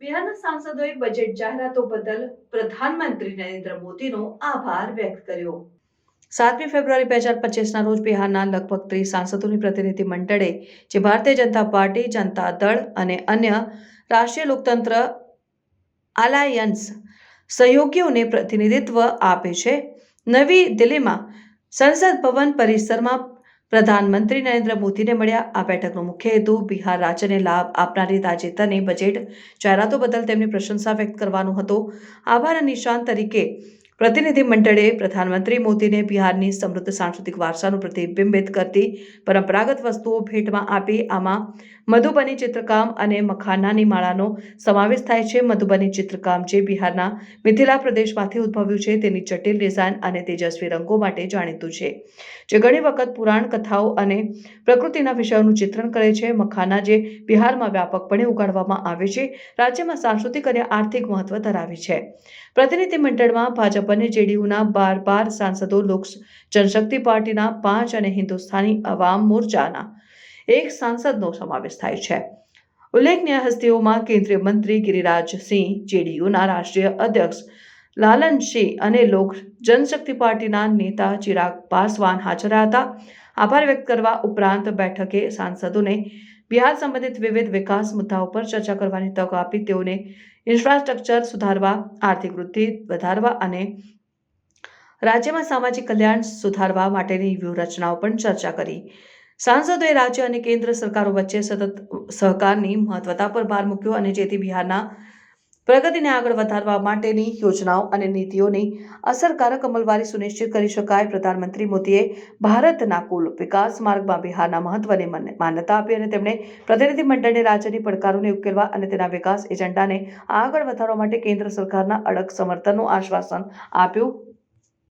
બિહારના સાંસદોએ બજેટ જાહેરાતો બદલ પ્રધાનમંત્રી નરેન્દ્ર મોદીનો આભાર વ્યક્ત કર્યો. સાતમી ફેબ્રુઆરી બે હજાર પચીસના રોજ બિહારના લગભગ ત્રીસ સાંસદોની પ્રતિનિધિ મંડળે જે ભારતીય જનતા પાર્ટી, જનતા દળ અને અન્ય રાષ્ટ્રીય લોકતંત્ર આલાયન્સ સહયોગીઓને પ્રતિનિધિત્વ આપે છે. નવી દિલ્હીમાં સંસદ ભવન પરિસરમાં પ્રધાનમંત્રી નરેન્દ્ર મોદીને મળ્યા. આ બેઠકનો મુખ્ય હેતુ બિહાર રાજ્યને લાભ આપનારી તાજેતરની બજેટ જાહેરાતો બદલ તેમની પ્રશંસા વ્યક્ત કરવાનો હતો. આભાર નિશાન તરીકે પ્રતિનિધિ મંડળે પ્રધાનમંત્રી મોદીને બિહારની સમૃદ્ધ સાંસ્કૃતિક વારસાનું પ્રતિબિંબિત કરતી પરંપરાગત વસ્તુઓ ભેટમાં આપી. આમાં મધુબની ચિત્રકામ અને મખાનાની માળાનો સમાવેશ થાય છે. મધુબની ચિત્રકામ જે બિહારના મિથિલા પ્રદેશમાંથી ઉદ્ભવ્યું છે, તેની જટિલ ડિઝાઇન અને તેજસ્વી રંગો માટે જાણીતું છે. જે ઘણી વખત પુરાણ કથાઓ અને પ્રકૃતિના વિષયોનું ચિત્રણ કરે છે. મખાના જે બિહારમાં વ્યાપકપણે ઉગાડવામાં આવે છે, રાજ્યમાં સાંસ્કૃતિક અને આર્થિક મહત્વ ધરાવે છે. પ્રતિનિધિ મંડળમાં ભાજપ અને જેડીયુના બાર બાર સાંસદો લોક જનશક્તિ પાર્ટીના પાંચ અને હિન્દુસ્તાની અવામ મોરચાના એક સાંસદનો સમાવેશ થાય છે. ઉલ્લેખનીય હસ્તીઓમાં કેન્દ્રીય મંત્રી ગિરિરાજસિંહ જેડીયુના રાષ્ટ્રીય અધ્યક્ષ લાલનસિંહ અને લોક જનશક્તિ પાર્ટીના નેતા ચિરાગ પાસવાન હાજર હતા. આભાર વ્યક્ત કરવા ઉપરાંત બેઠકે સાંસદોને બિહાર સંબંધિત વિવિધ વિકાસ મુદ્દાઓ પર ચર્ચા કરવાની તક આપી તેઓને ઇન્ફ્રાસ્ટ્રક્ચર સુધારવા, આર્થિક વૃદ્ધિ વધારવા અને રાજ્યમાં સામાજિક કલ્યાણ સુધારવા માટેની વ્યૂહરચનાઓ પણ ચર્ચા કરી. સાંસદોએ રાજ્ય અને કેન્દ્ર સરકારો વચ્ચે સતત સહકારની મહત્વતા પર ભાર મૂક્યો અને જેથી બિહારના પ્રગતિને આગળ વધારવા માટેની યોજનાઓ અને નીતિઓની અસરકારક અમલવારી સુનિશ્ચિત કરી શકાય. પ્રધાનમંત્રી મોદીએ ભારતના કુલ વિકાસ માર્ગમાં બિહારના મહત્વને માન્ય- માન્યતા આપી અને તેમણે પ્રતિનિધિ મંડળને રાજ્યની પડકારોને ઉકેલવા અને તેના વિકાસ એજન્ડાને આગળ વધારવા માટે કેન્દ્ર સરકારના અડગ સમર્થનનું આશ્વાસન આપ્યું.